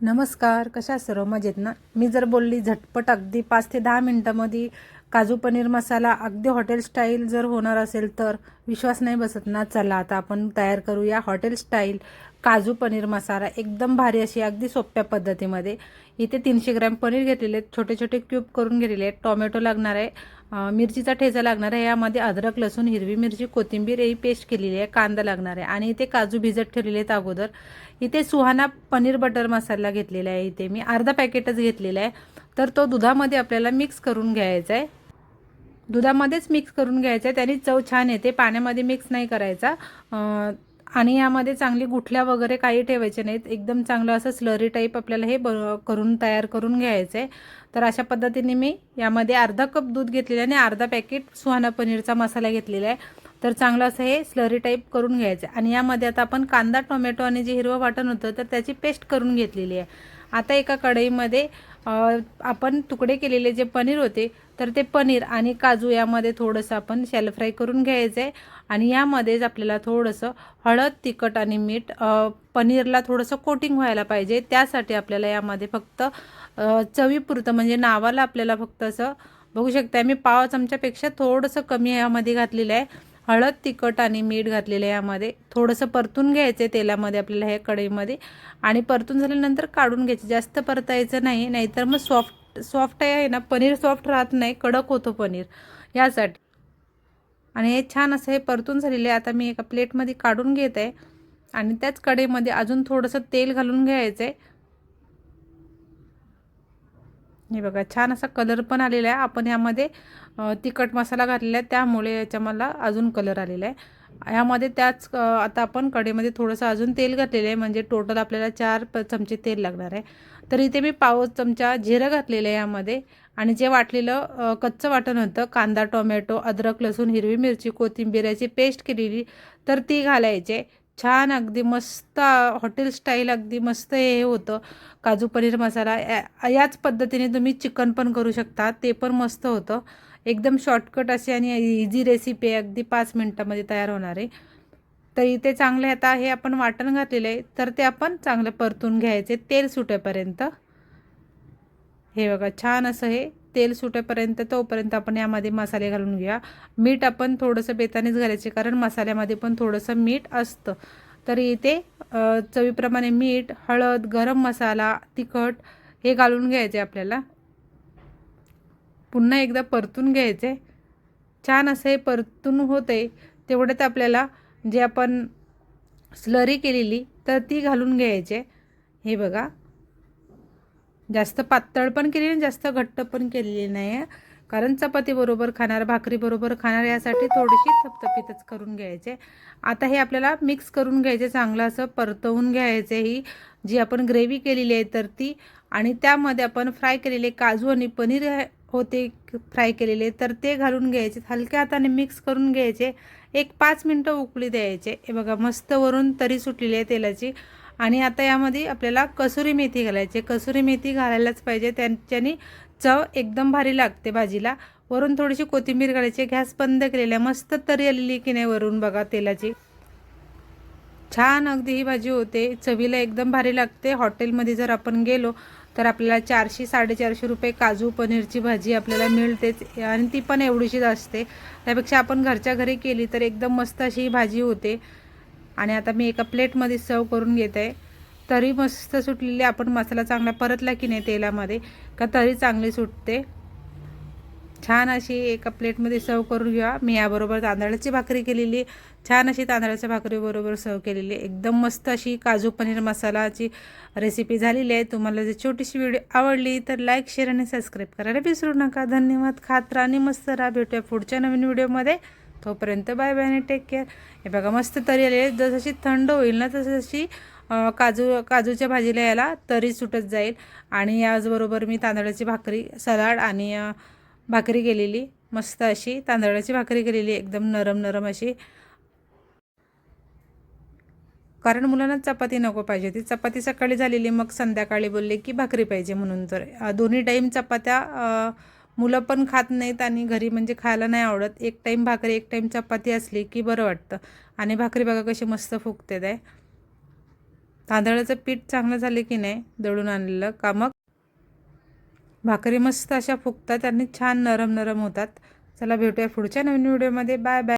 नमस्कार कशा सर्व मजेत ना? मी जर बोलली झटपट अगदी पाच ते दहा मिनटामध्ये काजू पनीर मसाला अगदी हॉटेल स्टाईल जर होणार असेल तर विश्वास नाही बसत ना चला आता आपण तयार करूया हॉटेल स्टाईल काजू पनीर मसाला. एकदम भारी अशी अगदी सोप्या पद्धतीमध्ये. इथे तीनशे ग्रॅम पनीर घेतलेले आहेत छोटे छोटे क्यूब करून घेतलेले आहेत. टोमॅटो लागणार आहे मिरचीचा ठेचा लागणार आहे यामध्ये अद्रक लसूण हिरवी मिरची कोथिंबीर ही पेस्ट केलेली आहे कांदा लागणार आहे. आणि इथे काजू भिजत ठेवलेले आहेत अगोदर. इथे सुहाना पनीर बटर मसाला घेतलेला आहे इथे. मी अर्धा पॅकेटच घेतलेला आहे. तर तो दुधामध्ये आपल्याला मिक्स करून घ्यायचा आहे. दुधामध्येच मिक्स करून घ्यायचं आहे त्याने चव छान येते. पाण्यामध्ये मिक्स नाही करायचा. आणि यामध्ये चांगली गुठल्या वगैरे काही ठेवायचे नाहीत. एकदम चांगलं असं स्लरी टाईप आपल्याला हे ब करून तयार करून घ्यायचं आहे तर अशा पद्धतीने मी यामध्ये अर्धा कप दूध घेतलेलं आहे आणि अर्धा पॅकेट सुहाना पनीरचा मसाला घेतलेला आहे. तर चांगलं असं हे स्लरी टाईप करून घ्यायचं आहे आणि यामध्ये आता आपण कांदा टोमॅटो आणि जे हिरवं वाटण होतं तर त्याची पेस्ट करून घेतलेली आहे. आता एका कढईमध्ये आपण तुकडे केलेले जे पनीर होते तर ते पनीर आणि काजू यामध्ये थोडंसं आपण शॅलो फ्राय करून घ्यायचं आहे आणि यामध्येच आपल्याला थोडंसं हळद तिखट आणि मीठ पनीरला थोडंसं कोटिंग व्हायला पाहिजे. त्यासाठी आपल्याला यामध्ये फक्त चवीपुरतं म्हणजे नावाला आपल्याला फक्त असं बघू शकता मी पाव चमच्यापेक्षा थोडंसं कमी यामध्ये घातलेलं आहे. हळद तिखट आणि मीठ घातलेलं आहे यामध्ये. थोडंसं परतून घ्यायचं आहे तेलामध्ये आपल्याला ह्या कढईमध्ये. आणि परतून झाल्यानंतर काढून घ्यायचे. जास्त परतायचं नाही नाहीतर मग सॉफ्ट सॉफ्ट आहे ना पनीर सॉफ्ट राहत नाही कडक होतो पनीर यासाठी. आणि हे छान असं हे परतून झालेलं आहे. आता मी एका प्लेटमध्ये काढून घेत आहे. आणि त्याच कढईमध्ये अजून थोडंसं तेल घालून घ्यायचं आहे. हे बघा छान असा कलर पण आलेला आहे. आपण यामध्ये तिखट मसाला घातलेला आहे. त्यामुळे याच्या मला अजून कलर आलेला आहे. यामध्ये त्याच आता आपण कडेमध्ये थोडंसं अजून तेल घातलेलं आहे. म्हणजे टोटल आपल्याला चार प चमचे तेल लागणार आहे. तर इथे मी पाव चमचा जिरं घातलेलं आहे यामध्ये आणि जे वाटलेलं कच्चं वाटण होतं कांदा टोमॅटो अद्रक लसूण हिरवी मिरची कोथिंबिऱ्याची पेस्ट केलेली तर ती घालायचे छान अगदी मस्त हॉटेल स्टाईल अगदी मस्त हे होतं. काजू पनीर मसाला या- याच पद्धतीने तुम्ही चिकन पण करू शकता. ते पण मस्त होतं. एकदम शॉर्टकट अशी आणि इझी रेसिपी आहे. अगदी पाच मिनटामध्ये तयार होणार आहे. तर इथे चांगले आता हे आपण वाटण घातलेलं आहे. तर ते आपण चांगलं परतून घ्यायचे. तेल सुटेपर्यंत. हे बघा छान असं हे तेल सुटेपर्यंत तोपर्यंत आपण यामध्ये मसाले घालून घेऊया. मीठ आपण थोडंसं बेतानेच घालायचे कारण मसाल्यामध्ये पण थोडंसं मीठ असतं. तर इथे चवीप्रमाणे मीठ हळद गरम मसाला तिखट हे घालून घ्यायचे आपल्याला. पुन्हा एकदा परतून घ्यायचे. छान असं हे परतून होते तेवढ्यात आपल्याला जे आपण स्लरी केलेली तर ती घालून घ्यायचे. हे बघा. जास्त पातळ पण केली आणि जास्त घट्ट पण केलेली नाही आहे कारण चपातीबरोबर खाणार भाकरीबरोबर खाणार यासाठी थोडीशी थपथपीतच करून घ्यायचे. आता हे आपल्याला मिक्स करून घ्यायचे चांगलं असं परतवून घ्यायचे ही जी आपण ग्रेव्ही केलेली आहे तर ती. आणि त्यामध्ये आपण फ्राय केलेले काजू आणि पनीर होते फ्राय केलेले तर ते घालून घ्यायचे. हलक्या हाताने मिक्स करून घ्यायचे. एक पाच मिनटं उकळी द्यायचे. हे बघा मस्त वरून तरी सुटलेली आहे तेलाची. आणि आता यामध्ये आपल्याला कसुरी मेथी घालायची कसुरी मेथी घालायलाच पाहिजे. त्यांच्यानी चव एकदम भारी लागते भाजीला. वरून थोडीशी कोथिंबीर घालायची गॅस बंद केलेला आहे मस्त तरी आलेली की नाही वरून बघा तेलाची. छान अगदी ही भाजी होते. चवीला एकदम भारी लागते. हॉटेलमध्ये जर आपण गेलो तर आपल्याला चारशे साडेचारशे रुपये काजू पनीरची भाजी आपल्याला मिळतेच. आणि ती पण एवढीशीच असते. त्यापेक्षा आपण घरच्या घरी केली तर एकदम मस्त अशी ही भाजी होते. आणि आता मी एका प्लेटमध्ये सर्व करून घेत. आहे तरी मस्त सुटलेली आपण मसाला चांगला परतला की नाही तेलामध्ये का तरी चांगली सुटते. छान अशी एका प्लेटमध्ये सर्व करून घ्या. मी याबरोबर तांदळाची भाकरी केलेली. छान अशी तांदळाच्या भाकरीबरोबर सर्व केलेली. एकदम मस्त अशी काजू पनीर मसालाची रेसिपी झालेली आहे. तुम्हाला जर छोटीशी व्हिडिओ आवडली तर लाईक शेअर आणि सबस्क्राईब करायला विसरू नका. धन्यवाद. खात राहा आणि मस्त राहा. भेटूया पुढच्या नवीन व्हिडिओमध्ये तोपर्यंत बाय बाय आणि टेक केअर हे बघा मस्त तरी आले जसशी थंड होईल ना तसं काजू काजूच्या भाजीला याला तरी सुटत जाईल. आणि याचबरोबर मी तांदळाची भाकरी सलाड आणि भाकरी केलेली. मस्त अशी तांदळाची भाकरी केलेली एकदम नरम नरम अशी. कारण मुलांना चपाती नको पाहिजे होती. चपाती सकाळी झालेली मग संध्याकाळी बोलले की भाकरी पाहिजे म्हणून. तर दोन्ही टाईम चपात्या मुलं पण खात नाहीत आणि घरी म्हणजे खायला नाही आवडत. एक टाईम भाकरी एक टाईम चपाती असली की बरं वाटतं. आणि भाकरी बघा कशी मस्त फुगते आहे तांदळाचं पीठ चांगलं झालं की नाही दळून आणलेलं का मग भाकरी मस्त अशा फुगतात आणि छान नरम नरम होतात. चला भेटूया पुढच्या नवीन व्हिडिओमध्ये बाय बाय